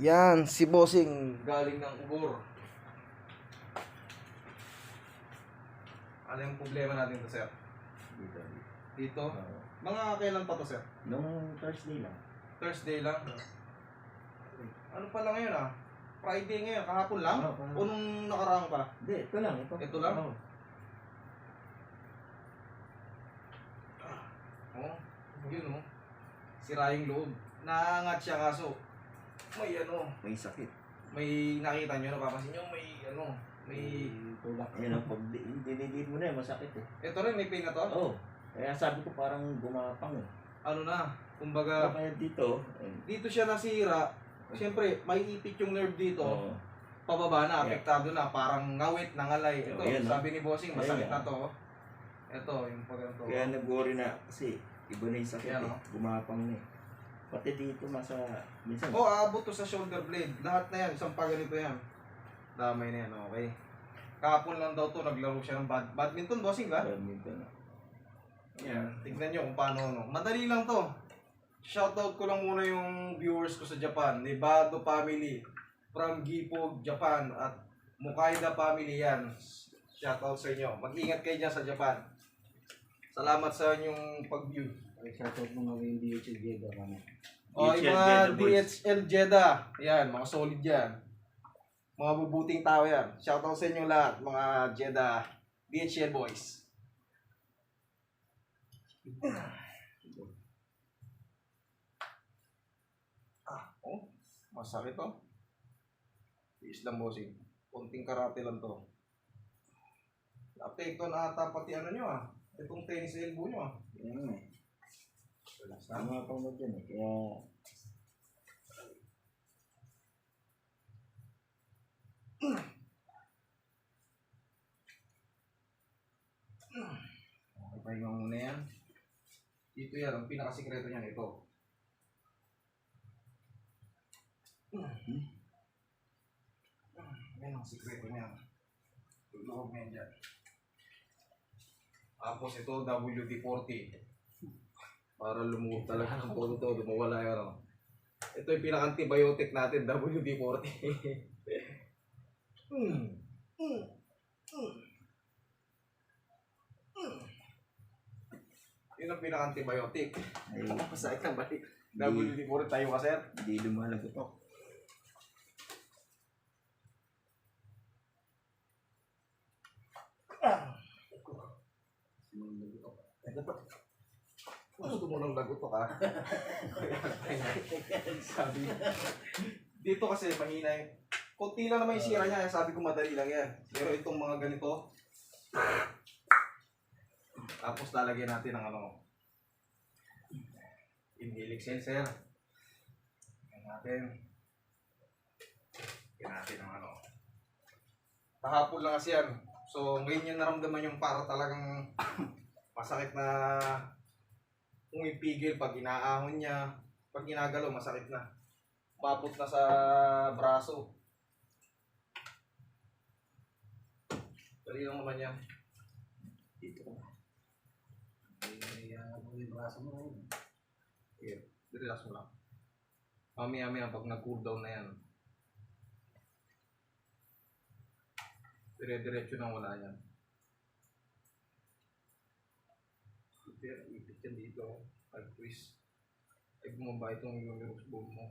Yan, si Bossing galing ng Ubor. Ano yung problema natin to, sir? Dito. Dito? Mga kailan pa to, sir? Nung Thursday lang. Thursday lang. Ano pa lang ngayon ah? Friday ngayon, kahapon lang? Kahapon. O nung nakaraang pa? Hindi, ito lang. Ito, Ito lang? Oo. Oh, yun oh. Sira yung loob. Naangat siya kaso. May ano, May sakit. may nakita nyo, napapansin nyo, may ano, may... tulak. Yan ang pag dinidid mo na, masakit eh. Ito rin, may pain na to? Oo. Kaya sabi ko parang gumapang eh. Ano na, kumbaga, Kaya dito, eh, dito siya nasira. Siyempre, may ipit yung nerve dito. oo. Pababa na, Yeah. apektado na, parang ngawit, nangalay. Ito, Oh, yan, sabi ni Bossing, masakit Ayan, na to. Ito, yung pag to. Kaya nag-worry na kasi iba na yung sakit Yan, eh. oh. Gumapang na eh. Pati dito nasa, minsan, Oh, aabot to sa shoulder blade. Lahat na yan, isang pa ganito yan. Damay na yan, okay. Kahapon lang daw to, naglaro siya ng bad badminton, bossing ba? badminton. Yan, tignan nyo kung paano, no. Madali lang to. Shoutout ko lang muna yung viewers ko sa Japan. Nibado family from Gipog, Japan. At Mukaida family yan. Shoutout sa inyo. Mag-ingat kayo dyan sa Japan. Salamat sa inyong pag-view. Ay, shoutout mo nga yung DHL Diego kami. O, yung DHL mga Jeddah boys. DHL Jeddah. Yan, mga solid yan. Mga bubuting tao yan. Shoutout sa inyo lahat, mga Jeddah DHL boys. Ah, oh, masakit to. Tiis lang bossing. Kunting karate lang to. Apekto na ata pati ano nyo ah. Itong tennis elbow nyo ah. Yan eh. Na. Gumapang na dyan eh. Kaya, Okay, pahinga muna yan. Dito yan, ang pinakasikreto niyan, ito. Yan ang sikreto niya. Loob niya dyan. Tapos ito, WD-40. Para lumuhod talaga ang todo to, lumawala yung ano. Ito yung pinaka-antibiotic natin, WD-40. hmm. Hmm. Hmm. Yun ang pinaka-antibiotic. ay, Masakit ang balik. Hindi. WD-40 tayo ka, sir. hindi lumalagot ako. Gusto mo nang lagot ka? Sabi. Dito kasi mahina yung... Kunti lang naman yung sira niya. Sabi ko madali lang yan. Pero itong mga ganito... Tapos lalagyan natin ng ano... Exhale, sir. Lagyan natin. Lagyan natin ng ano... Kahapon lang kasi yan. So, ngayon yung naramdaman yung para talagang masakit na umipigil pag inaahon niya. Pag ginagalaw, masakit na. Mabot na sa braso. Dali lang naman yan. Dito. Ay, ano yung braso mo ngayon? Here, relax mo lang. Mami-mami pag nag-cool down na yan. Dire-diretso nang wala yan. Pero ipit yan dito. Pag-twist. Ay bumaba itong humerus bone mo.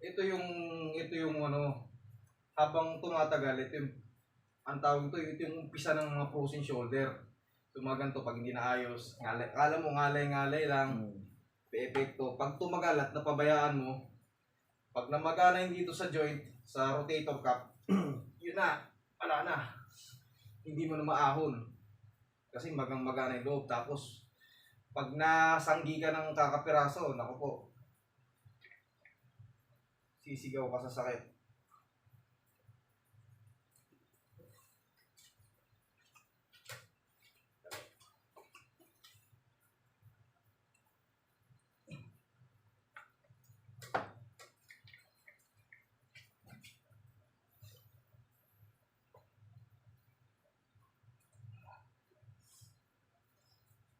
ito yung ito yung ano habang tumatagal ito yung ang tawag ito ito yung umpisa ng mga frozen shoulder tumaganto pag hindi naayos ngalay kala mo ngalay ngalay lang. Hmm. epekto pag tumagal at napabayaan mo. Pag namagana yung dito sa joint sa rotator cuff yun na wala na. Hindi mo na maahon. Kasi magang magana yung loob. Tapos pag nasanggi ka ng kakapiraso naku po sisigaw ka sa sakit.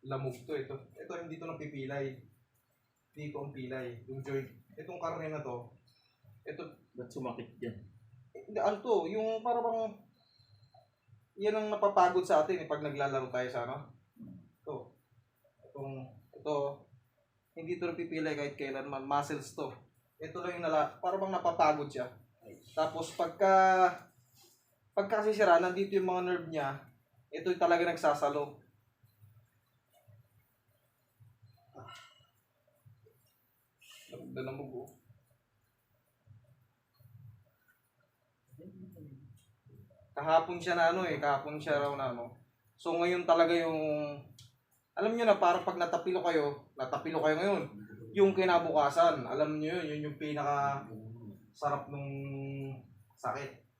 Lamog to. Ito, ito hindi to napipilay. Dito ang pilay. Yung joint. Itong karne na to. Ito, Ba't sumakit yan? hindi, ano to, yung para bang, yan ang napapagod sa atin eh, pag naglalaro tayo sa ano. Ito. Itong, ito, hindi to napipilay kahit kailanman. Muscles to. Ito lang yung nala, para bang napapagod siya. Tapos pagka, pagka kasi sira, nandito yung mga nerve niya, ito yung talaga nagsasalo. Na mo Kahapon siya na ano eh, kahapon siya raw na ano. So ngayon talaga yung, alam niyo na parang pag natapilo kayo, natapilo kayo ngayon, yung kinabukasan, alam niyo yun, yun yung pinaka sarap nung sakit.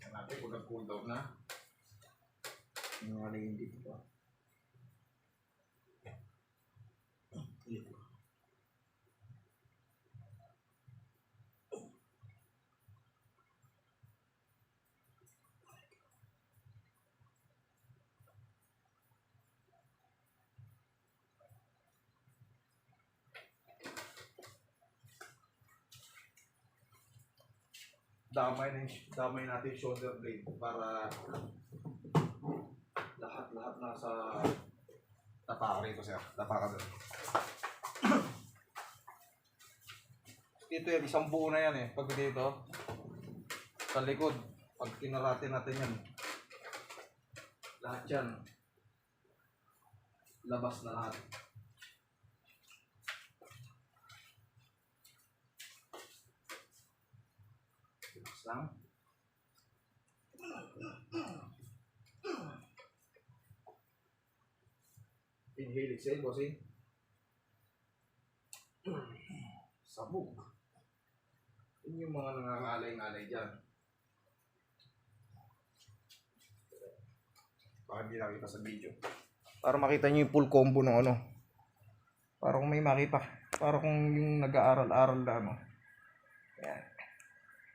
Yan natin kung nag-cool na. Ano yung dito pa. Damay na damay natin shoulder blade para lahat-lahat nasa tapa ka rito sir. Tapa ka doon. dito yan, isang buo na yan eh. Pag dito, sa likod, pag kinarate natin yan, lahat yan, labas na lahat. Labas lang. Inhale, exhale, bossing. Sabog. Yun yung mga nangangalay-ngalay dyan. Baka hindi nakita sa video. Para makita nyo yung full combo ng ano. Para kung may makita. Para kung yung nag-aaral-aral na ano. Yan.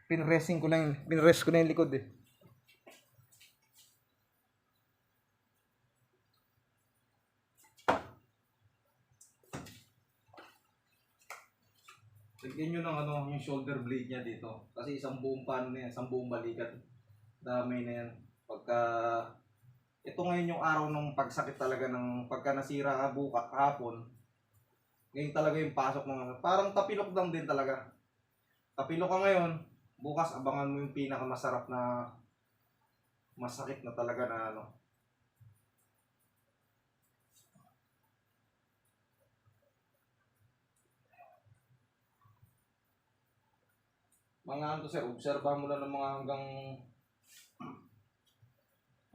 Pinresting ko lang, pinrest ko na yung likod eh. Tignan nyo ng ano, yung shoulder blade niya dito. Kasi isang buong pan na yan, isang buong balikat. Dami na yan. Pagka, ito ngayon yung araw ng pagsakit talaga ng pagka nasira ka buka kahapon. Ngayon talaga yung pasok ng. Parang tapilok lang din talaga. Tapilok ka ngayon, bukas abangan mo yung pinakamasarap na masakit na talaga na ano. Mga ano sir, obserba mo lang ng mga hanggang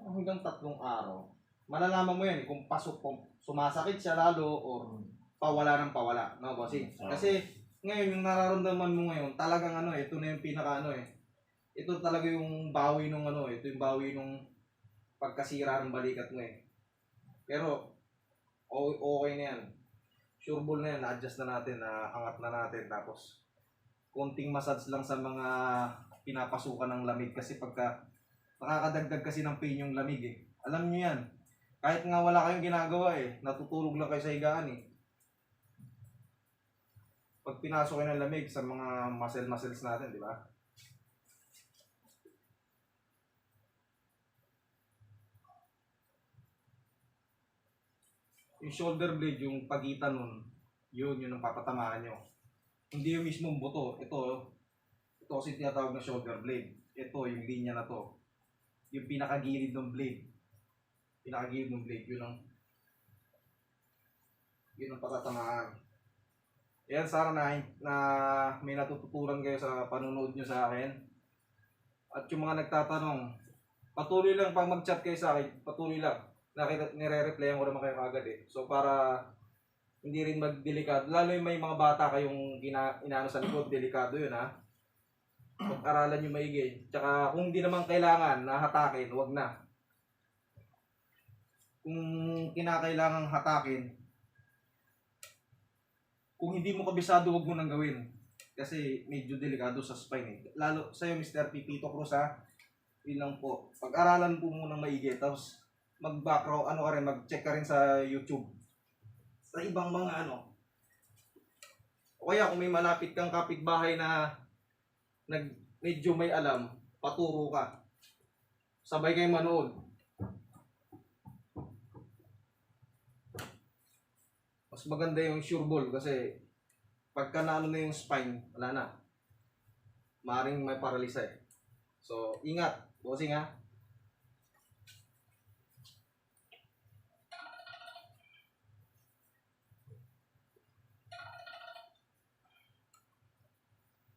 hanggang tatlong araw. Malalaman mo yan kung pasok kung sumasakit siya lalo or pawala ng pawala, no bossing? Kasi ngayon yung nararamdaman mo ngayon, talagang ano, ito na yung pinaka ano eh. Ito talaga yung bawi nung ano, ito yung bawi nung pagkasira ng balikat mo eh. Pero okay na yan. Sure ball na yan, na-adjust na natin, na angat na natin tapos konting massage lang sa mga pinapasukan ng lamig kasi pagka nakakadagdag kasi ng pain yung lamig eh. Alam niyo yan. Kahit nga wala kayong ginagawa eh, natutulog lang kayo sa higaan eh. Pag pinasok ng lamig sa mga muscle-muscles natin, di ba? Yung shoulder blade, yung pagitan nun, yun, yun ang papatamaan nyo. Hindi yung mismong buto. Ito, ito kasi tinatawag na shoulder blade. Ito, yung linya na to. Yung pinakagilid ng blade. Pinakagilid ng blade, yun ang yun ang patatamaan. Yan, sana na, na may natututunan kayo sa panonood nyo sa akin. At yung mga nagtatanong, patuloy lang pag mag-chat kayo sa akin, patuloy lang. Nakita, nire-replyan ko naman kayo kagad eh. So para hindi rin magdelikado. Lalo yung may mga bata kayong gina, inaano sa delikado yun ha. Pag-aralan nyo maigi. Tsaka kung di naman kailangan na hatakin, wag na. Kung kinakailangang hatakin, kung hindi mo kabisado, wag mo nang gawin. Kasi medyo delikado sa spine eh. Lalo sa'yo, Mr. Pipito Cruz ha. Yun lang po. Pag-aralan po muna maigi. Tapos mag-background, ano ka rin, mag-check ka rin sa YouTube. Sa ibang mga ano. O kaya kung may malapit kang kapitbahay na nag medyo may alam, paturo ka. Sabay kayong manood. Mas maganda yung sure ball kasi pagka naano na yung spine, wala na. Maring may paralisa eh. So, ingat. Bossing ha.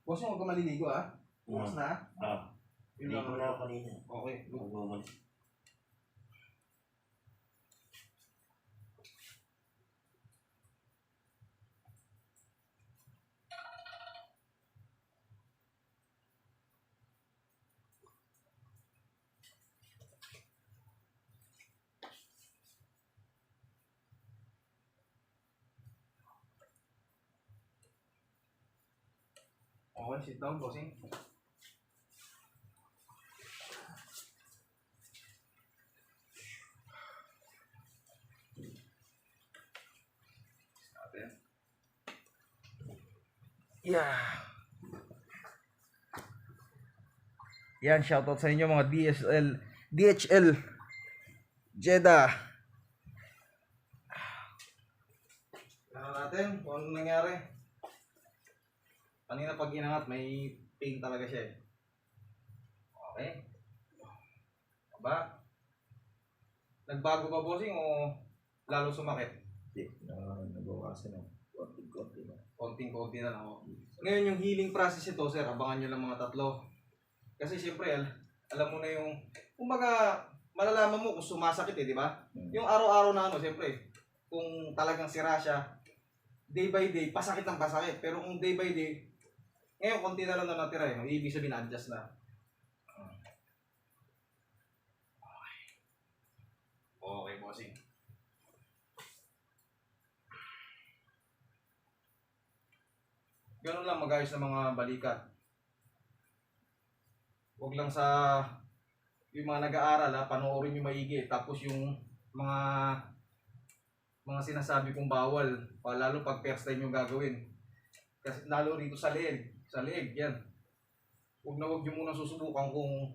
Bossing, huwag ka maliligo ah. Bukas na. Ah, Yun hindi lang. ko na ako kanina. Okay. good. Magmumulis. Okay, sit down, bossing. Yeah. Yan, shoutout sa inyo mga DSL, DHL, Jeddah. Ano natin kung nangyari. Kanina pag inangat, may pain talaga siya eh. Okay. Aba. Nagbago ba bossing o lalo sumakit? Hindi, na nabawasan ng konti-konti na. Konting-konti na lang. oh. Ngayon yung healing process ito, sir, abangan nyo lang mga tatlo. Kasi siyempre, al- alam mo na yung, kumbaga, malalaman mo kung sumasakit eh, di ba? Hmm. Yung araw-araw na ano, siyempre, kung talagang sira siya, day by day, pasakit ng pasakit. Pero kung day by day, ngayon, konti na lang na natira eh. Ibig sabihin, adjust na. Okay. Bossing. Ganun lang mag-ayos ng mga balikat. Huwag lang sa yung mga nag-aaral ha, panoorin nyo maigi. Tapos yung mga mga sinasabi kong bawal, lalo pag first time yung gagawin. Kasi lalo rito sa leeg, sa leeg, yan. Huwag na huwag nyo muna susubukan kung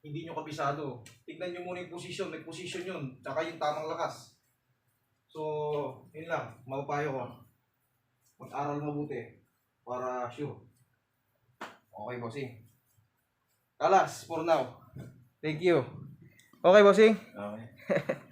hindi nyo kabisado. Tignan nyo muna yung posisyon, may posisyon yun, tsaka yung tamang lakas. So, yun lang, mapapayo ko. Mag-aral mabuti para sure. Okay, bossing. Kalas, for now. Thank you. Okay, bossing. Okay.